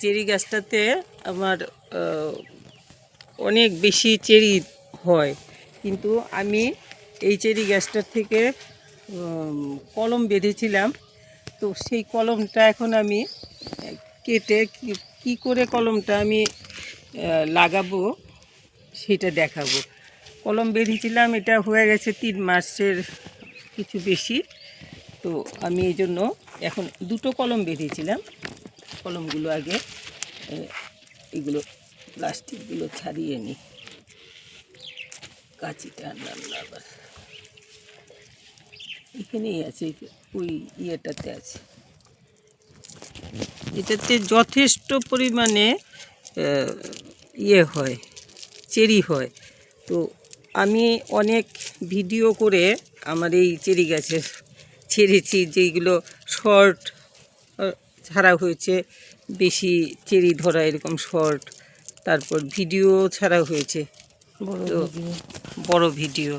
Cherry গাছটাতে আমার অনেক বেশি চেরি হয়। কিন্তু আমি এই চেরি গাছটার থেকে কলম বেঁধেছিলাম। তো সেই কলমটা এখন আমি কেটে কি করে কলমটা আমি লাগাবো সেটা দেখাবো। কলম বেঁধেছিলাম, এটা হয়ে গেছে তিন মাসের কিছু বেশি। তো আমি এই জন্য এখন দুটো কলম বেঁধেছিলাম। কলমগুলো আগে এগুলো প্লাস্টিকগুলো ছাড়িয়ে নিই কাঁচিটা আবার। এখানেই আছে, ওই ইয়েটাতে আছে। এটাতে যথেষ্ট পরিমাণে ইয়ে হয়, চেরি হয়। তো আমি অনেক ভিডিও করে আমার এই চেরি গাছের, ছেড়েছি যেগুলো শর্ট ছাড়া হয়েছে বেশি চেরি ধরা এরকম শর্ট তারপর ভিডিও ছাড়া হয়েছে। তো বড় ভিডিও।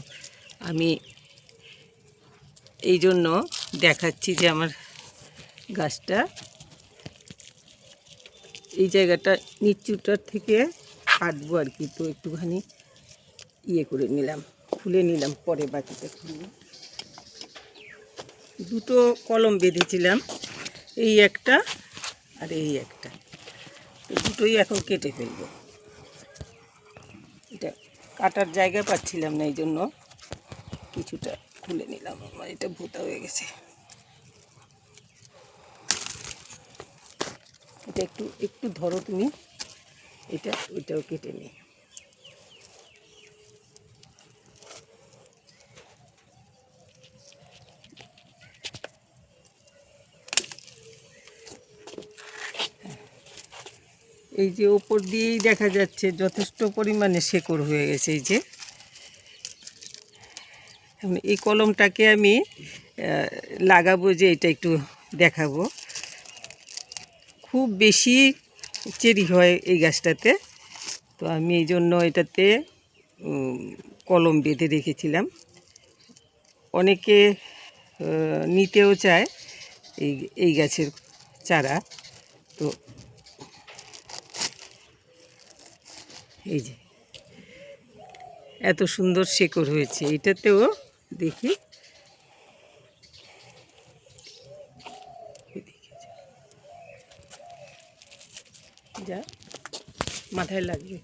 আমি এই জন্য দেখাচ্ছি যে আমার গাছটা। এই জায়গাটা নিচুটার থেকে কাটবো আর কি তো একটুখানি ইয়ে করে নিলাম খুলে নিলাম পরে বাকিটা খুলবো। দুটো কলম বেঁধেছিলাম। এই একটা আর এই একটা। দুটোই এখন কেটে ফেলব। এটা কাটার জায়গা পাচ্ছিলাম না এই জন্য কিছুটা খুলে নিলাম। আমার এটা ভোতা হয়ে গেছে। এটা একটু একটু ধরো তুমি। এটা ওইটাও কেটে নিই। এই যে ওপর দিয়েই দেখা যাচ্ছে যথেষ্ট পরিমাণে শেকড় হয়ে গেছে, এই যে। এই কলমটাকে আমি লাগাবো যে এটা একটু দেখাবো। খুব বেশি চেরি হয় এই গাছটাতে। তো আমি এই জন্য এটাতে কলম বেঁধে রেখেছিলাম। অনেকে নিতেও চায় এই এই গাছের চারা। তো এই যে। এত সুন্দর শেকড় হয়েছে। এটাতেও দেখি। যা। মাথায় লাগবে।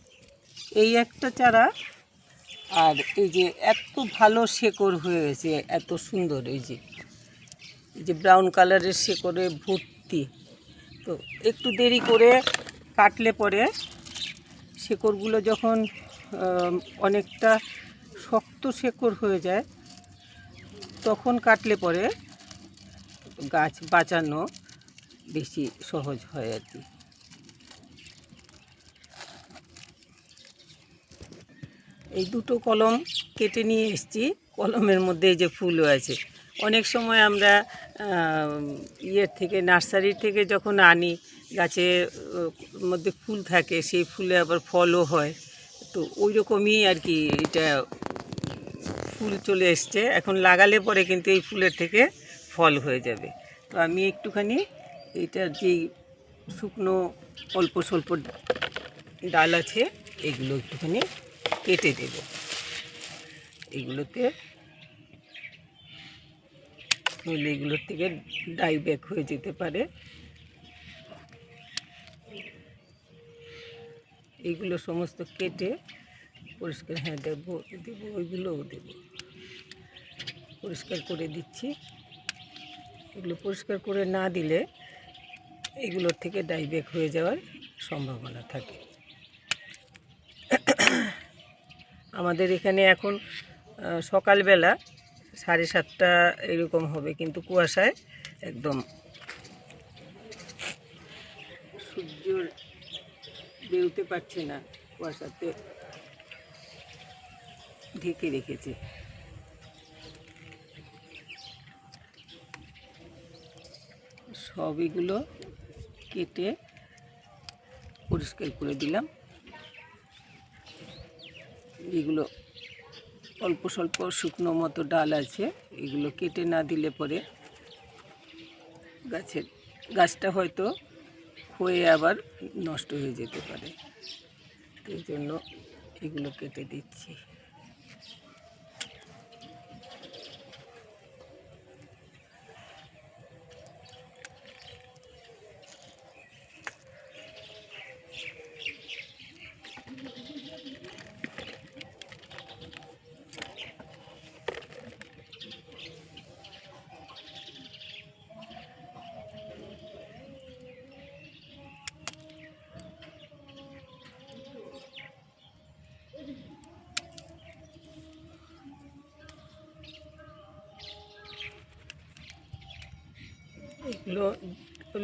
এই একটা চারা, আর এই যে এত ভালো শেকড় হয়ে গেছে এত সুন্দর, এই যে। এই যে ব্রাউন কালারের শেকড়ে ভর্তি। তো একটু দেরি করে কাটলে পরে শেকড়গুলো যখন অনেকটা শক্ত শেকড় হয়ে যায়, তখন কাটলে পরে গাছ বাঁচানো বেশি সহজ হয় আর কি। এই দুটো কলম কেটে নিয়ে এসেছি, কলমের মধ্যে এই যে ফুলও আছে। অনেক সময় আমরা ইয়ের থেকে নার্সারি থেকে যখন আনি আহ, মধ্যে ফুল থাকে সেই ফুলে আবার ফলও হয়। তো ওই রকমই আর কি এটা ফুল চলে এসছে। এখন লাগালে পরে কিন্তু এই ফুলের থেকে ফল হয়ে যাবে। তো আমি একটুখানি এইটার যেই শুকনো অল্প স্বল্প ডাল আছে এগুলো একটুখানি কেটে দেব। এগুলোতে এগুলোর থেকে ডাইব্যাক হয়ে যেতে পারে। এইগুলো সমস্ত কেটে পরিষ্কার হ্যাঁ দেবো দেবো, ওইগুলোও দেবো। পরিষ্কার করে দিচ্ছি। এগুলো পরিষ্কার করে না দিলে এগুলোর থেকে ডাইব্যাক হয়ে যাওয়ার সম্ভাবনা থাকে। আমাদের এখানে এখন সকালবেলা সাড়ে সাতটা এরকম হবে, কিন্তু কুয়াশায় একদম সূর্য বেরোতে পারছে না, কুয়াশাতে ঢেকে রেখেছে। সব এগুলো কেটে পরিষ্কার করে দিলাম। এগুলো অল্প স্বল্প শুকনো মতো ডাল আছে, এগুলো কেটে না দিলে পরে গাছের, গাছটা হয়তো হয়ে আবার নষ্ট হয়ে যেতে পারে। এই জন্য এগুলো কেটে দিচ্ছি।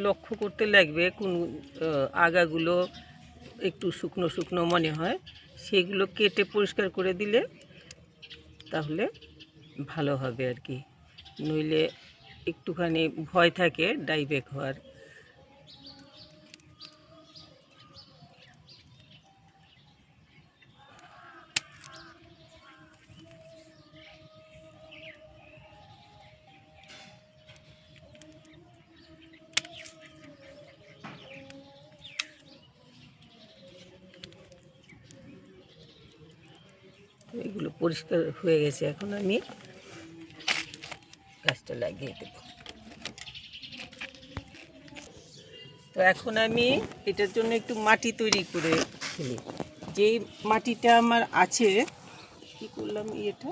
লক্ষ্য করতে লাগবে কোন আগাগুলো একটু শুকনো শুকনো মনে হয়, সেগুলো কেটে পরিষ্কার করে দিলে তাহলে ভালো হবে আর কি। নইলে একটুখানি ভয় থাকে ডাইব্যাক হওয়ার। এগুলো পরিষ্কার হয়ে গেছে। এখন আমি গাছটা লাগিয়ে দেব। তো এখন আমি এটার জন্য একটু মাটি তৈরি করে ফেলি। যেই মাটিটা আমার আছে কি করলাম ইয়েটা?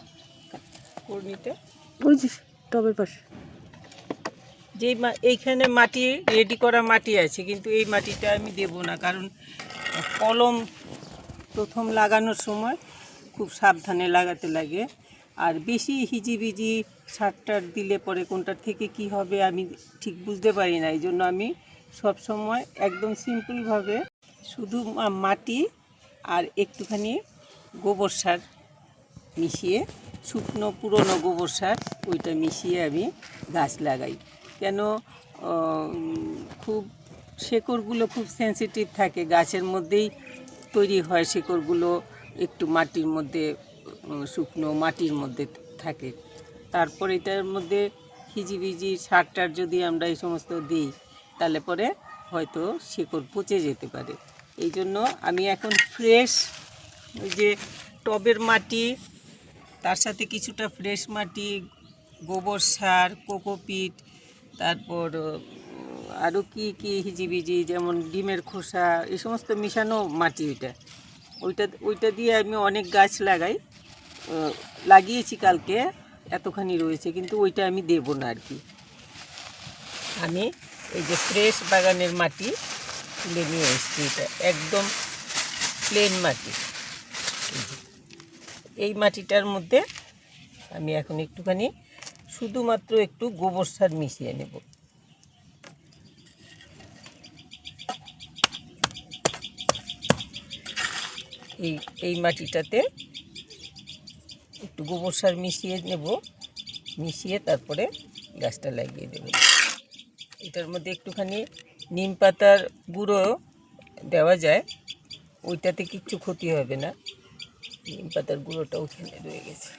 কর্নিটা? যে টবের পাশে। মা এইখানে মাটি রেডি করা মাটি আছে কিন্তু এই মাটিটা আমি দেব না কারণ কলম প্রথম লাগানোর সময় খুব সাবধানে লাগাতে লাগে। আর বেশি হিজিবিজি সার টার দিলে পরে কোনটার থেকে কি হবে আমি ঠিক বুঝতে পারি না। এই জন্য আমি সব সময় একদম সিম্পলভাবে শুধু মাটি আর একটুখানি গোবর সার মিশিয়ে, শুকনো পুরনো গোবর সার ওইটা মিশিয়ে আমি গাছ লাগাই। কেন খুব শেকড়গুলো খুব সেনসিটিভ থাকে, গাছের মধ্যেই তৈরি হয় শেকড়গুলো। একটু মাটির মধ্যে শুকনো মাটির মধ্যে থাকে। তারপর এটার মধ্যে হিজিবিজি সার টার যদি আমরা এই সমস্ত দিই, তাহলে পরে হয়তো শেকড় পচে যেতে পারে। এই জন্য আমি এখন ফ্রেশ যে টবের মাটি, তার সাথে কিছুটা ফ্রেশ মাটি, গোবর সার কোকোপিট তারপর আরও কি কি হিজিবিজি যেমন ডিমের খোসা, এই সমস্ত মিশানো মাটি ওইটা। ওইটা ওইটা দিয়ে আমি অনেক গাছ লাগাই। লাগিয়েছি কালকে, এতখানি রয়েছে, কিন্তু ওইটা আমি দেব না আর কি। আমি এই যে ফ্রেশ বাগানের মাটি তুলে নিয়ে এসেছি এটা, একদম প্লেন মাটি। এই মাটিটার মধ্যে আমি এখন একটুখানি, শুধুমাত্র একটু গোবর সার মিশিয়ে নেব। এই এই মাটিটাতে একটু গোবর সার মিশিয়ে নেব। মিশিয়ে তারপরে গাছটা লাগিয়ে দেব। এটার মধ্যে একটুখানি নিম পাতার গুঁড়ো দেওয়া যায়। ওইটাতে কিচ্ছু ক্ষতি হবে না। নিম পাতার গুঁড়োটা ওখানে রয়ে গেছে।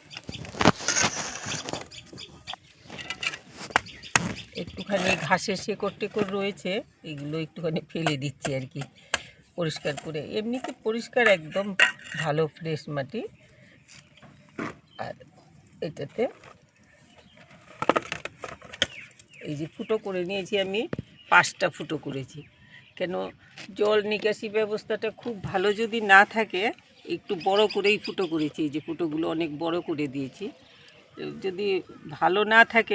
একটুখানি ঘাসের শেকড় টেকড় রয়েছে। এগুলো একটুখানি ফেলে দিচ্ছি আর কি। পরিষ্কার করে। এমনিতে পরিষ্কার একদম ভালো, ফ্রেশ মাটি। আর এটাতে এই যে ফুটো করে নিয়েছি আমি, পাঁচটা ফুটো করেছি। কেন, জল নিকাশি ব্যবস্থাটা খুব ভালো যদি না থাকে, একটু বড় করেই ফুটো করেছি। এই যে ফুটোগুলো অনেক বড় করে দিয়েছি। যদি ভালো না থাকে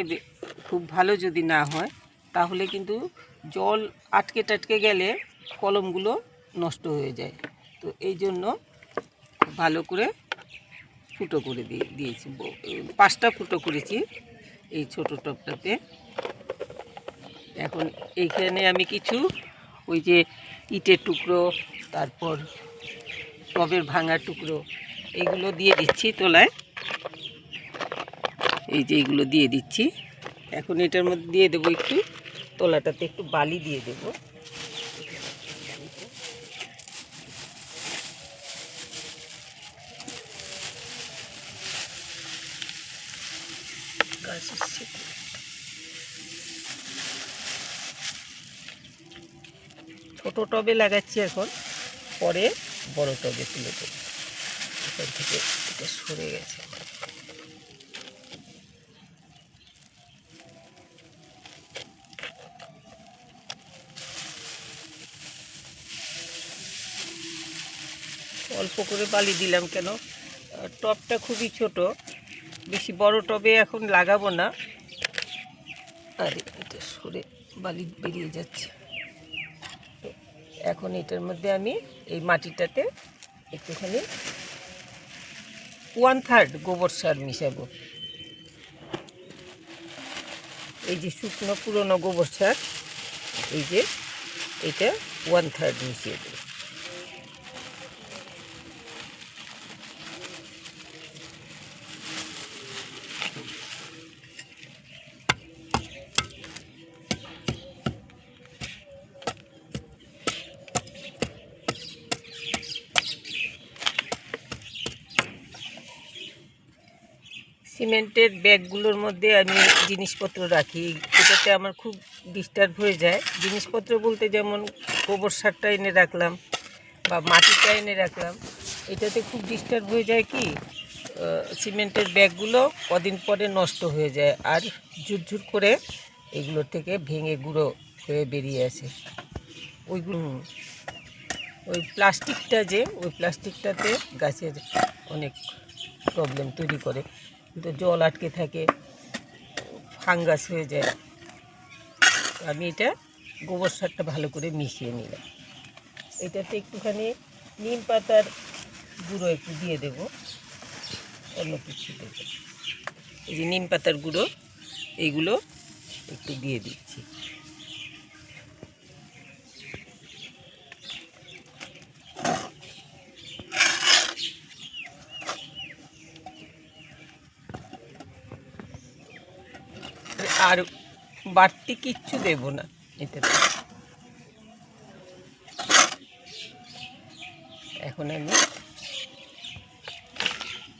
খুব ভালো যদি না হয়, তাহলে কিন্তু জল আটকে টাটকে গেলে কলমগুলো নষ্ট হয়ে যায়। তো এই জন্য ভালো করে ফুটো করে দিয়ে দিয়েছি। পাঁচটা ফুটো করেছি এই ছোটো টবটাতে এখন এইখানে আমি কিছু ওই যে ইটের টুকরো, তারপর টবের ভাঙা টুকরো, এইগুলো দিয়ে দিচ্ছি তোলায়। এই যে এইগুলো দিয়ে দিচ্ছি। এখন এটার মধ্যে দিয়ে দেবো একটু, তোলাটাতে একটু বালি দিয়ে দেব। ছোট টবে লাগাচ্ছি এখন। পরে বড় টবে তুলে দেবো। এখান থেকে এটা সরে গেছে। অল্প করে বালি দিলাম কেন? টবটা খুবই ছোট। বেশি বড় টবে এখন লাগাবো না। আরে, এটা সরে বালি বেরিয়ে যাচ্ছে। এখন এটার মধ্যে আমি এই মাটিটাতে একটুখানি ওয়ান থার্ড গোবর সার মিশাবো। এই যে শুকনো পুরনো গোবর সার, এই যে এটা ওয়ান থার্ড মিশিয়ে দেবো। সিমেন্টের ব্যাগগুলোর মধ্যে আমি জিনিসপত্র রাখি। এটাতে আমার খুব ডিস্টার্ব হয়ে যায়। জিনিসপত্র বলতে যেমন গোবর সারটা এনে রাখলাম বা মাটিটা এনে রাখলাম, এটাতে খুব ডিস্টার্ব হয়ে যায় কি সিমেন্টের ব্যাগগুলো কদিন পরে নষ্ট হয়ে যায় আর ঝুরঝুর করে এগুলো থেকে ভেঙে গুঁড়ো হয়ে বেরিয়ে আসে। ওইগুলো ওই প্লাস্টিকটা যে, ওই প্লাস্টিকটাতে গাছের অনেক প্রবলেম তৈরি করে। কিন্তু জল আটকে থাকে, ফাঙ্গাস হয়ে যায়। আমি এটা গোবর সারটা ভালো করে মিশিয়ে নিলাম। এটাতে একটুখানি নিম পাতার গুঁড়ো একটু দিয়ে দেবো, অন্য কিছু দেবো। এই যে নিম পাতার গুঁড়ো, এইগুলো একটু দিয়ে দিচ্ছি। আর বাড়তি কিচ্ছু দেব না এতে। এখন আমি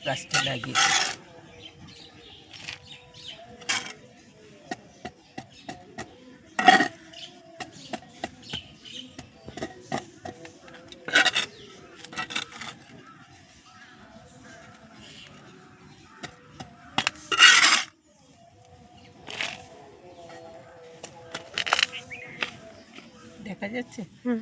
গাছটা লাগিয়ে যাচ্ছে। হুম।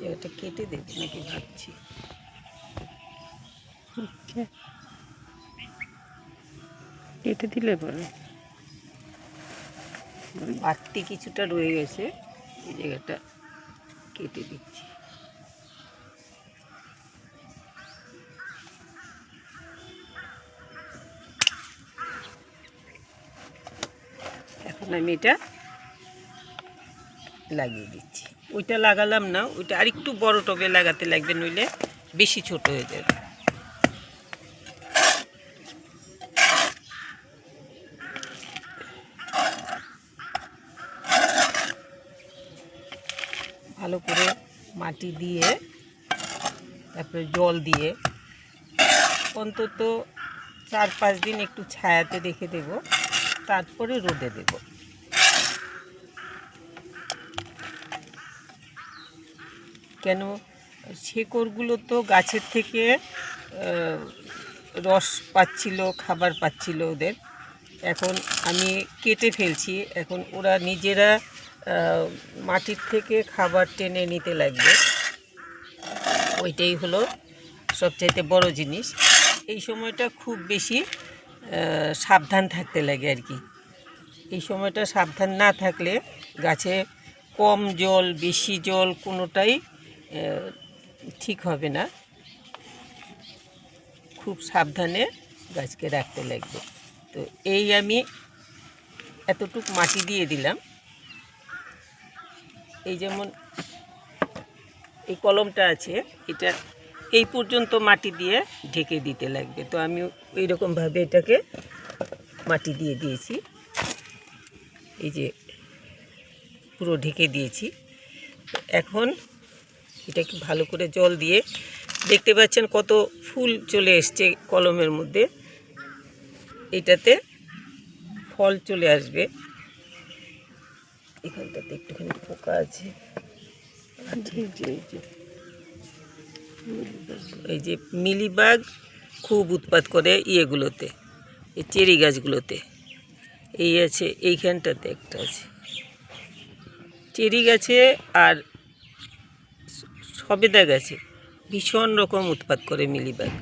জায়গাটা কেটে দেবে নাকি ভাবছি। কেটে দিলে পরে। বাড়তি কিছুটা রয়ে গেছে এই জায়গাটা কেটে দিচ্ছি। আমি এটা লাগিয়ে দিচ্ছি। ওইটা লাগালাম না, ওইটা আরেকটু বড় টবে লাগাতে লাগবে, নইলে বেশি ছোট হয়ে যাবে। ভালো করে মাটি দিয়ে, তারপরে জল দিয়ে অন্তত চার পাঁচ দিন একটু ছায়াতে রেখে দেব, তারপরে রোদে দেব। কেন? শেকড়গুলো তো গাছের থেকে রস পাচ্ছিল, খাবার পাচ্ছিল ওদের। এখন আমি কেটে ফেলছি। এখন ওরা নিজেরা মাটির থেকে খাবার টেনে নিতে লাগবে। ওইটাই হলো সবচাইতে বড় জিনিস। এই সময়টা খুব বেশি সাবধান থাকতে লাগে আর কি। এই সময়টা সাবধান না থাকলে গাছে কম জল, বেশি জল কোনোটাই ঠিক হবে না। খুব সাবধানে গাছকে রাখতে লাগবে। তো এই আমি এতটুক মাটি দিয়ে দিলাম। এই যেমন এই কলমটা আছে, এটা এই পর্যন্ত মাটি দিয়ে ঢেকে দিতে লাগবে। তো আমি এইরকমভাবে এটাকে মাটি দিয়ে দিয়েছি। এই যে পুরো ঢেকে দিয়েছি। এখন এটাকে ভালো করে জল দিয়ে দেখতে পাচ্ছেন কত ফুল চলে এসছে কলমের মধ্যে। এটাতে ফল চলে আসবে। এখানটাতে একটুখানি পোকা আছে। এই যে মিলিবাগ খুব উৎপাত করে ইয়েগুলোতে এই চেরি গাছগুলোতে। এই আছে এইখানটাতে একটা আছে। চেরি গাছে আর সবেদা গাছে ভীষণ রকম উৎপাত করে মিলিবাগ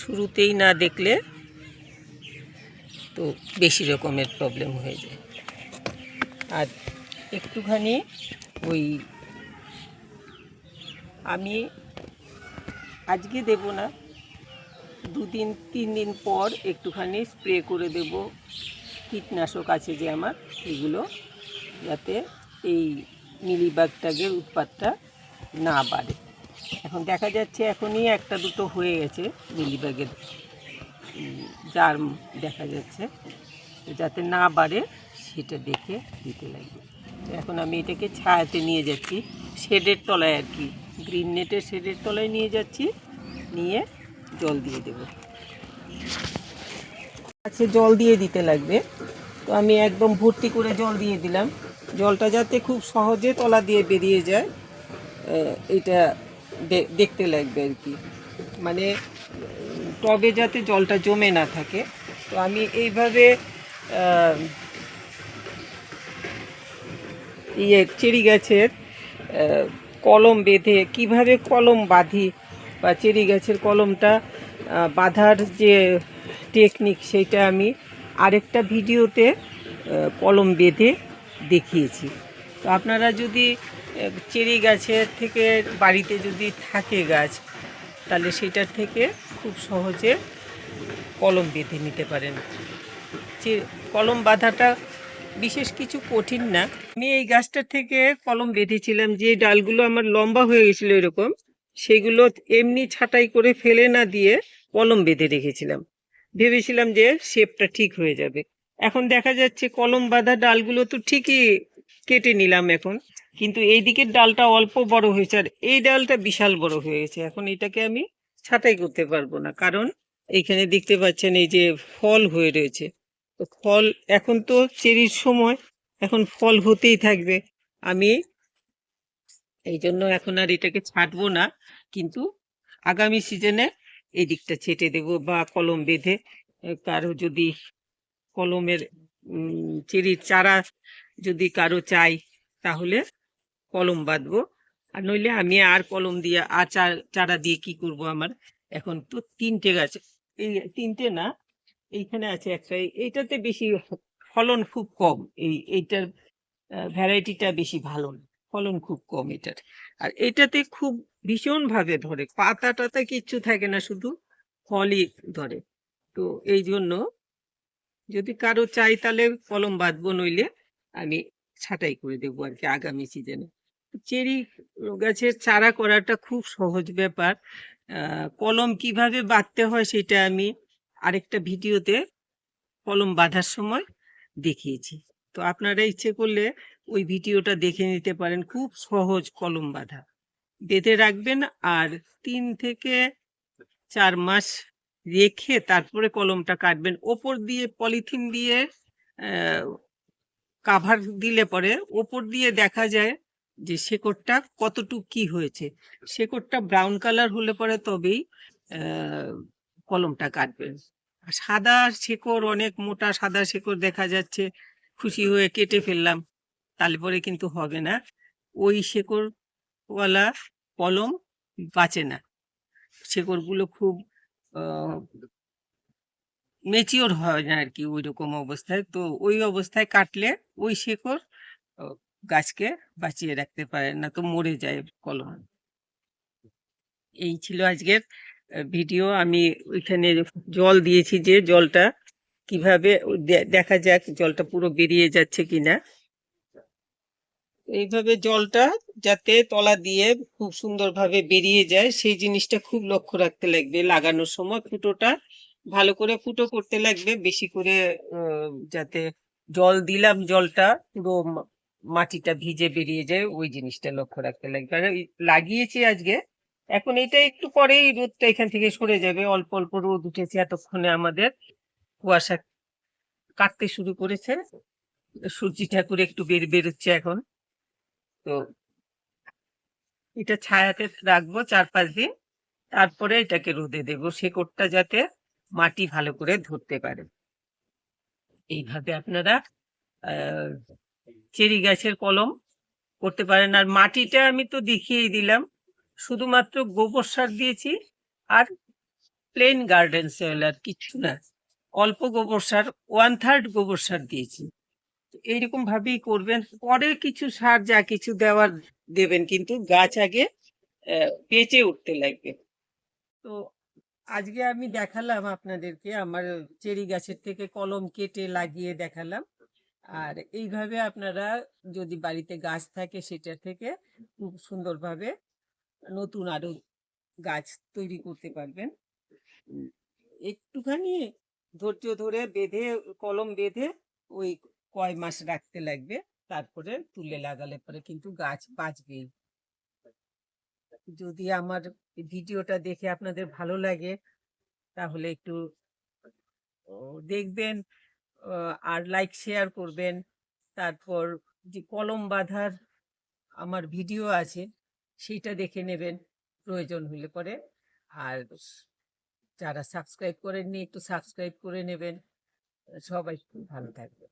শুরুতেই না দেখলে তো বেশি রকমের প্রবলেম হয়ে যায়। আর একটুখানি ওই আমি আজকে দেব না, দুদিন তিন দিন পর একটুখানি স্প্রে করে দেব। কীটনাশক আছে যে আমার, এগুলো যাতে এই মিলিবাগটাগের উৎপাতটা না বাড়ে। এখন দেখা যাচ্ছে এখনই একটা দুটো হয়ে গেছে মিলিবাগের জার্ম দেখা যাচ্ছে যাতে না বাড়ে সেটা দেখে দিতে লাগবে এখন আমি এটাকে ছায়াতে নিয়ে যাচ্ছি, শেডের তলায় আর কি। গ্রিন নেটের শেডের তলায় নিয়ে যাচ্ছি, নিয়ে জল দিয়ে দেব। আছে জল দিয়ে দিতে লাগবে। তো আমি একদম ভর্তি করে জল দিয়ে দিলাম। জলটা যাতে খুব সহজে তলা দিয়ে বেরিয়ে যায় এটা দেখতে লাগবে আর কি। মানে টবে যাতে জলটা জমে না থাকে। তো আমি এইভাবে ইয়ে চেরি গাছের কলম বেঁধে কীভাবে কলম বাঁধি বা চেরি গাছের কলমটা বাঁধার যে টেকনিক সেটা আমি আরেকটা ভিডিওতে কলম বেঁধে দেখিয়েছি। তো আপনারা যদি চেরি গাছের থেকে বাড়িতে যদি থাকে গাছ, তাহলে সেটার থেকে খুব সহজে কলম বেঁধে নিতে পারেন। যে কলম বাঁধাটা বিশেষ কিছু কঠিন না। আমি এই গাছটার থেকে কলম বেঁধেছিলাম, যে ডালগুলো আমার লম্বা হয়ে গেছিল এরকম, সেগুলো এমনি ছাঁটাই করে ফেলে না দিয়ে কলম বেঁধে রেখেছিলাম। ভেবেছিলাম যে শেপটা ঠিক হয়ে যাবে। এখন দেখা যাচ্ছে কলম বাঁধা ডালগুলো তো ঠিকই কেটে নিলাম এখন। কিন্তু এই দিকের ডালটা অল্প বড় হয়েছে আর এই ডালটা বিশাল বড় হয়ে গেছে। এখন এটাকে আমি ছাঁটাই করতে পারব না। কারণ এইখানে দেখতে পাচ্ছেন এই যে ফল হয়ে রয়েছে। তো ফল এখন তো চেরির সময়, এখন ফল হতেই থাকবে। আমি এই জন্য এখন আর এটাকে ছাঁটবো না। কিন্তু আগামী সিজনে এই দিকটা ছেটে দেব বা কলম বেঁধে, কারও যদি কলমের চেরির চারা যদি কারও চাই, তাহলে কলম বাঁধবো। আর নইলে আমি আর কলম দিয়ে, আর চারা দিয়ে কি করব আমার? এখন তো তিনটে গাছ, এই তিনটে না, এইখানে আছে একটা এই- এইটাতে বেশি ফলন খুব কম, এই, এইটার ভ্যারাইটিটা বেশি ভালো না, ফলন খুব কম এটার। আর এটাতে খুব ভীষণ ভাবে ধরে পাতা টাতা কিচ্ছু থাকে না, শুধু ফলই ধরে। তো এই জন্য যদি কারও চাই তাহলে কলম বাঁধবো, নইলে আমি ছাঁটাই করে দেবো আর কি আগামী সিজনে চেরি গাছের চারা করাটা খুব সহজ ব্যাপার। কলম কীভাবে বাঁধতে হয় সেটা আমি আরেকটা ভিডিওতে কলম বাঁধার সময় দেখিয়েছি। তো আপনারা ইচ্ছে করলে ওই ভিডিওটা দেখে নিতে পারেন, খুব সহজ কলম বাঁধা। বেঁধে রাখবেন আর তিন থেকে চার মাস রেখে তারপরে কলমটা কাটবেন। ওপর দিয়ে পলিথিন দিয়ে কাভার দিলে পরে ওপর দিয়ে দেখা যায় যে শেকড়টা কতটুক কি হয়েছে। শেকড়টা ব্রাউন কালার হলে পরে তবেই কলমটা কাটবেন। সাদা শেকড়, অনেক মোটা সাদা শেকড় দেখা যাচ্ছে, খুশি হয়ে কেটে ফেললাম, তাহলে পরে কিন্তু হবে না। ওই শেকড়ওয়ালা কলম বাঁচে না। শেকড়গুলো খুব মেচিওর হয় না আর কি ওই রকম অবস্থায়। তো ওই অবস্থায় কাটলে ওই শেকড় গাছকে বাঁচিয়ে রাখতে পারে, না তো মরে যায় কলম। এই ছিল আজকের ভিডিও আমি ওইখানে জল দিয়েছি যে জলটা কীভাবে দেখা যাক জলটা পুরো বেরিয়ে যাচ্ছে কিনা। এইভাবে জলটা যাতে তলা দিয়ে খুব সুন্দরভাবে বেরিয়ে যায়, সেই জিনিসটা খুব লক্ষ্য রাখতে লাগবে লাগানোর সময়। ফুটোটা ভালো করে ফুটো করতে লাগবে, বেশি করে যাতে জল দিলাম জলটা, পুরো মাটিটা ভিজে বেরিয়ে যায়, ওই জিনিসটা লক্ষ্য রাখতে লাগবে। এই লাগিয়েছি আজকে, এখন এটা একটু পরেই রোদটা এখান থেকে সরে যাবে। অল্প অল্প রোদ উঠেছে এতক্ষণে আমাদের। কুয়াশা কাটতে শুরু করেছে। সূর্যি ঠাকুর একটু বের, বেরোচ্ছে এখন। তো এটা ছায়াতে রাখব চার পাঁচ দিন। তারপরে এটাকে রোদে দেবো শেকড়টা যাতে মাটি ভালো করে ধরতে পারে। এইভাবে আপনারা চেরি গাছের কলম করতে পারেন। আর মাটিটা আমি তো দেখিয়েই দিলাম, শুধুমাত্র গোবর সার দিয়েছি আর প্লেন গার্ডেন সয়েল আর কিছু না। অল্প গোবর সার ওয়ান থার্ড গোবর সার দিয়েছি। এইরকম ভাবেই করবেন। পরে কিছু সার যা কিছু দেওয়ার দেবেন, কিন্তু গাছ আগে বেঁচে উঠতে লাগবে। তো আজকে আমি দেখালাম আপনাদেরকে, আমার চেরি গাছের থেকে কলম কেটে লাগিয়ে দেখালাম। আর এইভাবে আপনারা যদি বাড়িতে গাছ থাকে সেটা থেকে খুব সুন্দরভাবে নতুন আরও গাছ তৈরি করতে পারবেন। একটুখানি ধৈর্য ধরে বেঁধে, কলম বেঁধে ওই কয় মাস রাখতে লাগবে তারপরে তুলে লাগালে পরে কিন্তু গাছ বাঁচবেই যদি আমার ভিডিওটা দেখে আপনাদের ভালো লাগে তাহলে একটু দেখবেন আর লাইক শেয়ার করবেন। তারপর যে কলম বাঁধার আমার ভিডিও আছে সেইটা দেখে নেবেন প্রয়োজন হলে পরে। আর যারা সাবস্ক্রাইব করেননি একটু সাবস্ক্রাইব করে নেবেন। সবাই খুব ভালো থাকবে